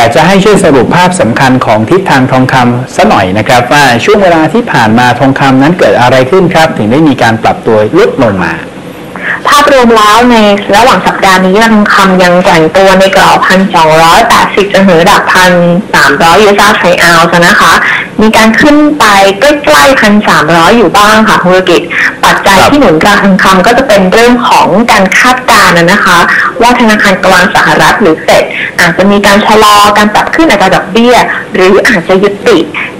อยากจะให้ช่วยสรุปภาพสำคัญของทิศทางทองคำสัหน่อยนะครับว่าช่วงเวลาที่ผ่านมาทองคำนั้นเกิดอะไรขึ้นครับ ถึงได้มีการปรับตัวลดลงมาภาพรวมแล้วในระหว่างสัปดาห์นี้ทองคำยังแกว่งตัวในกรอบพันสองร้อยแปดสิบจนถึงระดับพันสามร้อยยูซาไซออนซ์นะคะ มีการขึ้นไปใกล้ๆพันสามร้อยอยู่บ้างค่ะคุณธุรกิจ ปัจจัยครับที่หนุนราคาทองคำก็จะเป็นเรื่องของการคาดการณ์นะคะ ว่าธนาคารกลางสหรัฐหรือเฟดอาจจะมีการชะลอการปรับขึ้นอัตราดอกเบี้ย หรืออาจจะยุติ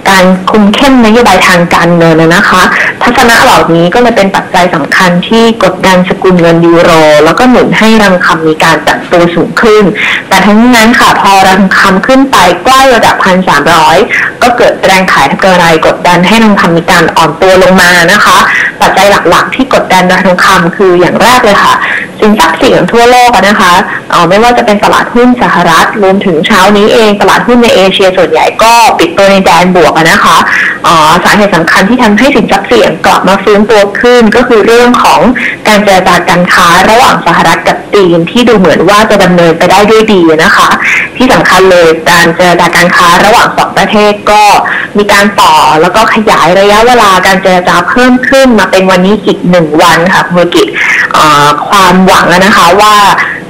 การคุมเข้มนโยบายทางการเงินนะคะ ทัศนะเหล่านี้ก็เลยเป็นปัจจัยสำคัญที่กดดันสกุลเงินยูโร แล้วก็หนุนให้รังคำมีการปรับตัวสูงขึ้น แต่ทั้งนั้นค่ะพอรังคำขึ้นไปใกล้ระดับพันสามร้อยก็เกิดแรงขายทางกำไรกดดันให้รังคำมีการอ่อนตัวลงมานะคะ ปัจจัยหลักๆ ที่กดดันราคาทองคำคืออย่างแรกเลยค่ะ สินทรัพย์เสี่ยงทั่วโลกนะคะเออไม่ว่าจะเป็นตลาดหุ้นสหรัฐรวมถึงเช้านี้เองตลาดหุ้นในเอเชียส่วนใหญ่ก็ปิดตัวในแดนบวกนะคะเออสาเหตุสำคัญที่ทำให้สินทรัพย์เสี่ยงกลับมาฟื้นตัวขึ้น ก็คือเรื่องของการเจรจาการค้าระหว่างสหรัฐกับจีนที่ดูเหมือนว่าจะดำเนินไปได้ด้วยดีนะคะ ที่สำคัญเลยการเจรจาการค้าระหว่างสองประเทศก็มีการต่อแล้วก็ขยายระยะเวลาการเจรจาเพิ่มขึ้นมาเป็นวันนี้อีกหนึ่งวันค่ะคุณธุรกิจความหวังนะคะว่า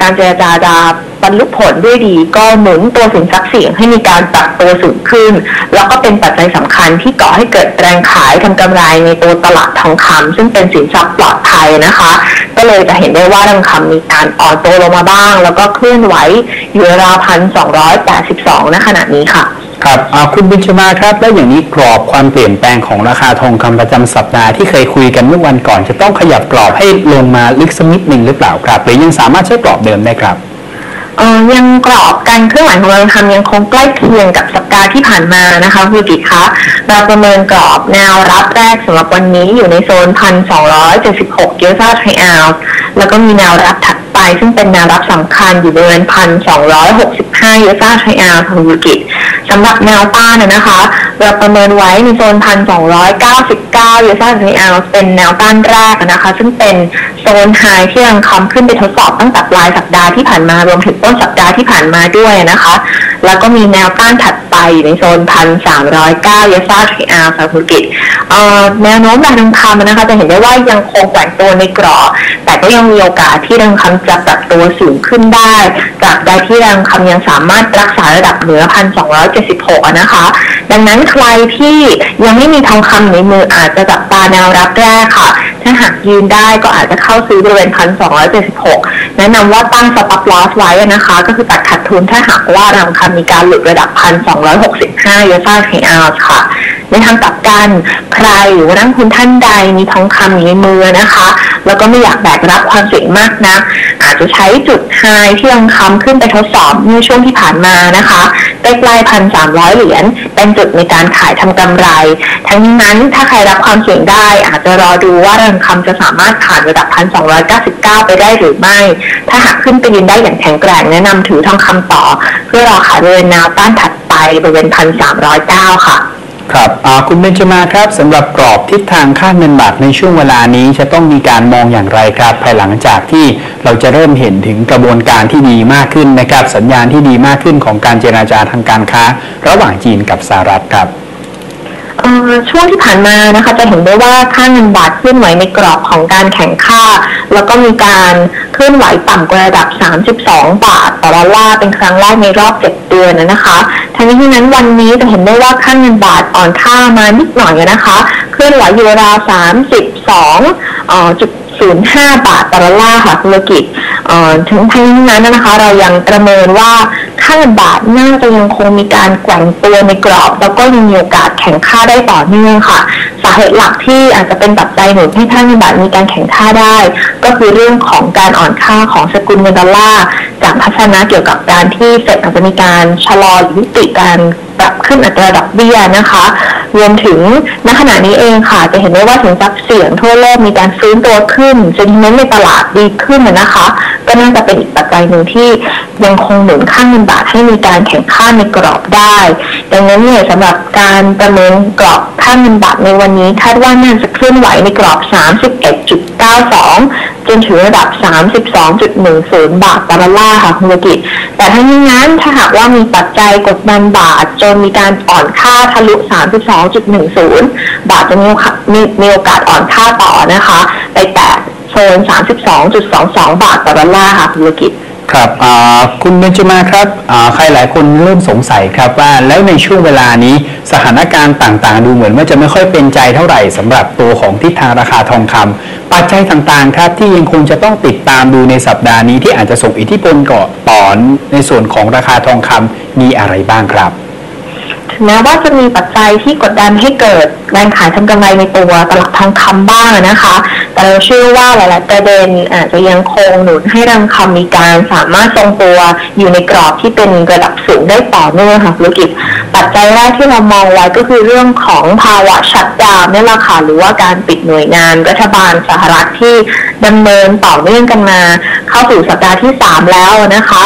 การเจรจาจะบรรลุผลด้วยดีก็หนุนตัวสินทรัพย์เสี่ยงให้มีการปรับตัวสูงขึ้น แล้วก็เป็นปัจจัยสำคัญที่ก่อให้เกิดแรงขายทำกำไรในตัวตลาดทองคำซึ่งเป็นสินทรัพย์ปลอดภัยนะคะ ก็เลยจะเห็นได้ว่าทองคำมีการอ่อนตัวลงมาบ้าง แล้วก็เคลื่อนไหวอยู่ราวพันสองร้อยแปดสิบสองณขณะนี้ค่ะ ครับคุณบุญชมาครับ แล้วอย่างนี้กรอบความเปลี่ยนแปลงของราคาทองคำประจำสัปดาห์ที่เคยคุยกันเมื่อวันก่อน จะต้องขยับกรอบให้ลงมาลึกสักนิดหนึ่งหรือเปล่าครับหรือยังสามารถใช้กรอบเดิมได้ครับเออยังกรอบการเคลื่อนไหวของเราทำยังคงใกล้เคียงกับสัปดาห์ที่ผ่านมานะคะคุณกิตคะเราประเมินกรอบแนวรับแรกสำหรับวันนี้อยู่ในโซน1,276ยูโรไทยออนซ์แล้วก็มีแนวรับถัดไป ซึ่งเป็นแนวรับสำคัญอยู่บริเวณ1,265ยูโรไทยออนซ์ของยูกิ สำหรับแนวต้านนะคะเราประเมินไว้ในโซน 1,299ยูโรไทยออนซ์เป็นแนวต้านแรกนะคะ ซึ่งเป็นโซนไฮที่ยังคำขึ้นไปทดสอบตั้งแต่ปลายสัปดาห์ที่ผ่านมารวมถึงต้นสัปดาห์ที่ผ่านมาด้วยนะคะ แล้วก็มีแนวต้านถัดไปอยู่ในโซน 1,309ยูโรไทยออนซ์ค่ะคุณกิตเอ่อแนวโน้มแรงทองคำนะคะจะเห็นได้ว่ายังคงแกว่งตัวในกรอบแต่ก็ยังมีโอกาสที่แรงคำจะปรับตัวสูงขึ้นได้ตราบใดที่แรงคำยังสามารถรักษาระดับเหนือ1,276อะนะคะ ดังนั้นใครที่ยังไม่มีทองคำในมืออาจจะจับตาแนวรับแรกค่ะ ถ้าหากยืนได้ก็อาจจะเข้าซื้อบริเวณ1,276 แนะนำว่าตั้ง stop loss ไว้นะคะ ก็คือตัดขาดทุนถ้าหากว่ารงคำมีการหลุดระดับ 1,265ยูโรไทยออนซ์ค่ะ ในทางกลับกันใครหรือว่านักลงทุนท่านใดมีทองคำอยู่ในมือนะคะ แล้วก็ไม่อยากแบกรับความเสี่ยงมากนัก อาจจะใช้จุดไฮที่ทองคำขึ้นไปทดสอบเมื่อช่วงที่ผ่านมานะคะใกล้ๆพันสามร้อยเหรียญเป็นจุดในการขายทำกำไร ทั้งนี้นั้นถ้าใครรับความเสี่ยงได้อาจจะรอดูว่าทองคำจะสามารถผ่านระดับพันสองร้อยเก้าสิบเก้าไปได้หรือไม่ ถ้าหากขึ้นไปยืนได้อย่างแข็งแกร่งแนะนำถือทองคำต่อ เพื่อรอขายบริเวณแนวต้านถัดไปบริเวณพันสามร้อยเก้าค่ะ ครับอ่าคุณเบญจมาครับสำหรับกรอบทิศทางค่าเงินบาทในช่วงเวลานี้จะต้องมีการมองอย่างไรครับ ภายหลังจากที่เราจะเริ่มเห็นถึงกระบวนการที่ดีมากขึ้นนะครับสัญญาณที่ดีมากขึ้นของการเจราจาทางการค้า ระหว่างจีนกับสหรัฐครับเอ่อช่วงที่ผ่านมานะคะจะเห็นได้ว่าค่าเงินบาทเคลื่อนไหวในกรอบของการแข่งค่า แล้วก็มีการเคลื่อนไหวต่ำกว่าระดับ 32 บาทต่อดอลลาร์เป็นครั้งแรกในรอบ 7 เดือนนะคะ ทั้งนี้ทั้นั้นวันนี้จะเห็นได้ว่าค่าเงินบาทอ่อนค่ามานิดหน่อยนะคะ เคลื่อนไหวอยู่ราว32เอ่องจุด05บาทต่อดอลลาร์ค่ะธุรกิจถึงทั้งนี้นั้นนะคะ เรายังประเมินว่าค่าเงินบาทน่าจะยังคงมีการแกว่งตัวในกรอบ แล้วก็ยังมีโอกาสแข่งค่าได้ต่อเนื่องค่ะสาเหตุหลักที่อาจจะเป็นปัจจัยหนุนให้ค่าเงินบาทมีการแข่งค่าได้ ก็คือเรื่องของการอ่อนค่าของสกุลเงินดอลลาร์ จากทัศนะเกี่ยวกับการที่เฟดอาจจะมีการชะลอหรือยุติการปรับขึ้นอัตราดอกเบี้ยนะคะ รวมถึงณขณะนี้เองค่ะ จะเห็นได้ว่าสินทรัพย์เสี่ยงทั่วโลกมีการฟื้นตัวขึ้นเซนติเมนต์ในตลาดดีขึ้นนะคะ ก็น่าจะเป็นอีกปัจจัยหนึ่งที่ยังคงหนุนค่าเงินบาทให้มีการแข่งข้าในกรอบได้ ดังนั้นเนี่ยสำหรับการประเมินกรอบค่าเงินบาทในวันนี้คาดว่าน่าจะเคลื่อนไหวในกรอบ 31.92 นถึงระดับ 32.10 บาทต่อดอลลาร์ค่ะคุณธุรกิจ แต่ทั้งนี้นั้นถ้าหากว่ามีปัจจัยกดดันบาท จนมีการอ่อนค่าทะลุ 32.10 บาทจะมีมีมีโอกาสอ่อนค่าต่อนะคะ ไปแตะโซน 32.22 บาทต่อดอลลาร์ค่ะคุณธุรกิจ ครับคุณเบนจมาครับใครหลายคนเริ่มสงสัยครับว่าแล้วในช่วงเวลานี้สถานการณ์ต่างๆ ดูเหมือนว่าจะไม่ค่อยเป็นใจเท่าไหร่สำหรับตัวของทิศทางราคาทองคำปัจจัยต่างๆครับที่ยังคงจะต้องติดตามดูในสัปดาห์นี้ที่อาจจะส่งอิทธิพลก่อต่อในส่วนของราคาทองคำมีอะไรบ้างครับ ถึงแม้ว่าจะมีปัจจัยที่กดดันให้เกิดแรงขายทำกำไรในตัวตลาดทองคำบ้างนะคะ แต่เราเชื่อว่าหลาย ๆ ประเด็นอาจจะยังคงหนุนให้ทองคำมีการสามารถทรงตัวอยู่ในกรอบที่เป็นระดับสูงได้ต่อเนื่องค่ะธุรกิจ ปัจจัยแรกที่เรามองไว้ก็คือเรื่องของภาวะชัดดาวนี่แหละค่ะหรือว่าการปิดหน่วยงานรัฐบาลสหรัฐที่ดำเนินต่อเนื่องกันมา เข้าสู่สัปดาห์ที่ 3 แล้วนะคะ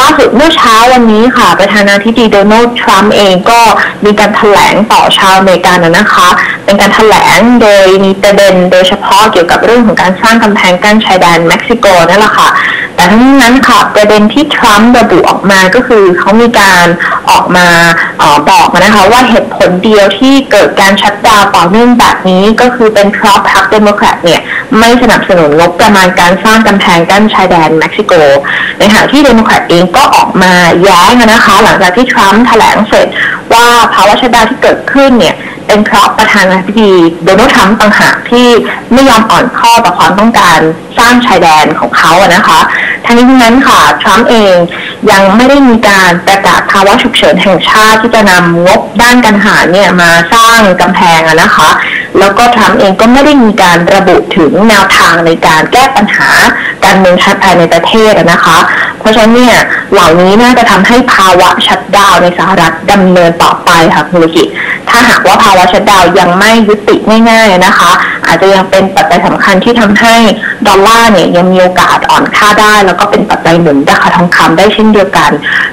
ล่าสุดเมื่อเช้าวันนี้ค่ะประธานาธิบดีโดนัลด์ทรัมป์เองก็มีการแถลงต่อชาวอเมริกันนะคะ เป็นการแถลงโดยมีประเด็นโดยเฉพาะเกี่ยวกับเรื่องของการสร้างกำแพงกั้นชายแดนเม็กซิโกนั่นแหละค่ะแต่ทั้งนี้นั้นค่ะประเด็นที่ทรัมป์ระบุออกมาก็คือเขามีการออกมาออบอกนะคะว่าเหตุผลเดียวที่เกิดการชัดดาวต่อเนื่องแบบนี้ก็คือเป็นเพราะพรรคเดโมแครตเนี่ย ไม่สนับสนุนงบประมาณการสร้างกำแพงกั้นชายแดนเม็กซิโก ในขณะที่เดโมแครตเองก็ออกมาแย้งนะคะ หลังจากที่ทรัมป์แถลงเสร็จว่าภาวะชัดดนที่เกิดขึ้นเนี่ยเป็นเพราะประธานาธิบดีโดนัลด์ทรัมป์ต่างหากที่ไม่ยอมอ่อนข้อต่อความต้องการสร้างชายแดนของเขาอะนะคะ ทั้งนี้ทั้งนั้นค่ะทรัมป์เองยังไม่ได้มีการประกาศภาวะฉุกเฉินแห่งชาติที่จะนำงบด้านการทหารเนี่ยมาสร้างกำแพงอะนะคะ แล้วก็ทรัมป์เองก็ไม่ได้มีการระบุถึงแนวทางในการแก้ปัญหาการเมืองภายในประเทศนะคะ เพราะฉะนั้นเนี่ยเหล่านี้น่าจะทำให้ภาวะชัดดาวในสหรัฐดำเนินต่อไปค่ะธุรกิจถ้าหากว่าภาวะชัดดาวยังไม่ยุติง่ายๆนะคะ อาจจะยังเป็นปัจจัยสำคัญที่ทำให้ดอลลาร์เนี่ยยังมีโอกาสอ่อนค่าได้ แล้วก็เป็นปัจจัยหนุนราคาทองคำได้เช่นเดียวกัน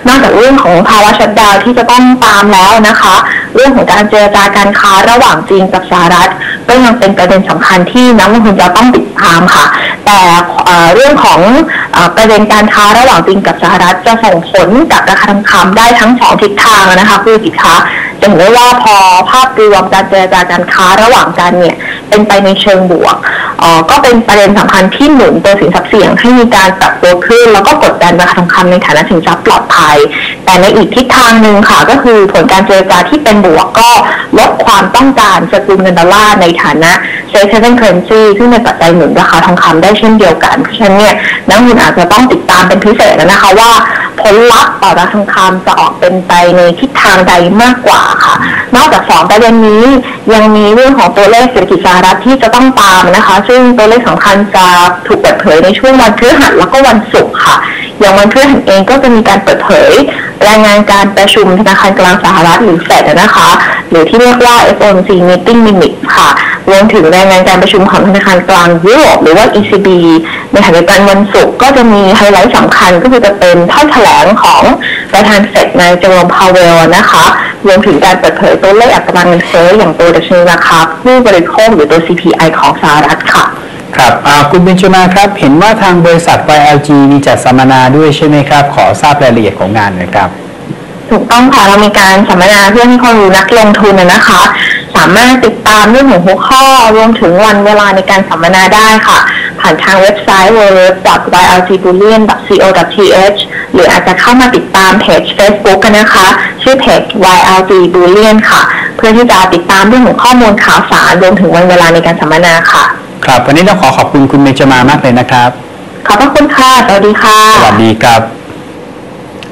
นอกจากเรื่องของภาวะชัดดาวที่จะต้องตามแล้วนะคะ เรื่องของการเจรจาการค้าระหว่างจีนกับสหรัฐ ก็ยังเป็นประเด็นสำคัญที่นักลงทุนจะต้องติดตามค่ะ แต่เรื่องของอประเด็นการค้าระหว่างจีนกับสหรัฐจะส่งผลกับราคาทองคำได้ทั้งสองทิศทางนะคะคุณกิจคะจะเห็นได้ว่าพอภาพรวมการเจรจาการค้าระหว่างกันเนี่ยเป็นไปในเชิงบวกก็เป็นประเด็นสำคัญที่หนุนตัวสินทรัพย์เสี่ยงให้มีการปรับตัวขึ้น แล้วก็กดดันราคาทองคำในฐานะสินทรัพย์ปลอดภัย แต่ในอีกทิศทางหนึ่งค่ะก็คือผลการเจรจาที่เป็นบวกก็ลดความต้องการสกุลเงินดอลลาร์ในฐานะ safe haven currency ซึ่งเป็นปัจจัยหนุนราคาทองคำได้เช่นเดียวกันเพราะฉะนั้นเนี่ยนักลงทุนอาจจะต้องติดตามเป็นพิเศษนะคะว่าผลลัพธ์ต่อราคาทองคำจะออกเป็นไปในทิศทางใดมากกว่าค่ะ นอกจากสองประเด็นนี้ยังมีเรื่องของตัวเลขเศรษฐกิจสหรัฐที่จะต้องตามนะคะ ซึ่งตัวเลขสำคัญจะถูกเปิดเผยในช่วงวันพฤหัสแล้วก็วันศุกร์ค่ะ อย่างวันพฤหัสเองก็จะมีการเปิดเผย รายงานการประชุมธนาคารกลางสหรัฐหรือเฟดนะคะ หรือที่เรียกว่า FOMC Meeting Minutes ค่ะรวมถึงรายงานการประชุมของธนาคารกลางยุโรปหรือว่า ECB ในขณะเดียวกันวันศุกร์ก็จะมีไฮไลท์สำคัญก็คือจะเป็นท่อนแถลงของประธานเฟดนายเจอร์มพาวเวลนะคะ รวมถึงการเปิดเผยตัวเลขอัตราเงินเฟ้ออย่างตัวดัชนีราคาผู้บริโภคหรือตัว CPI ของสหรัฐค่ะ ครับอ่าคุณเบนจมาครับเห็นว่าทางบริษัท YLG มีจัดสัมมนาด้วยใช่ไหมครับ ขอทราบรายละเอียดของงานหน่อยครับ ถูกต้องค่ะเรามีการสัมมนาเพื่อให้ความรู้นักลงทุนนะนะคะ สามารถติดตามเรื่องของหัวข้อรวมถึงวันเวลาในการสัมมนาได้ค่ะ ผ่านทางเว็บไซต์ www.ylgbullion.co.th หรืออาจจะเข้ามาติดตามเพจ Facebook กันนะคะ ชื่อเพจ YLG Bullion ค่ะ เพื่อที่จะติดตามเรื่องของข้อมูลข่าวสารรวมถึงวันเวลาในการสัมมนาค่ะ ครับวันนี้ต้องขอขอบคุณคุณเบนจมามากเลยนะครับ ขอบพระคุณค่ะ สวัสดีค่ะ สวัสดีครับ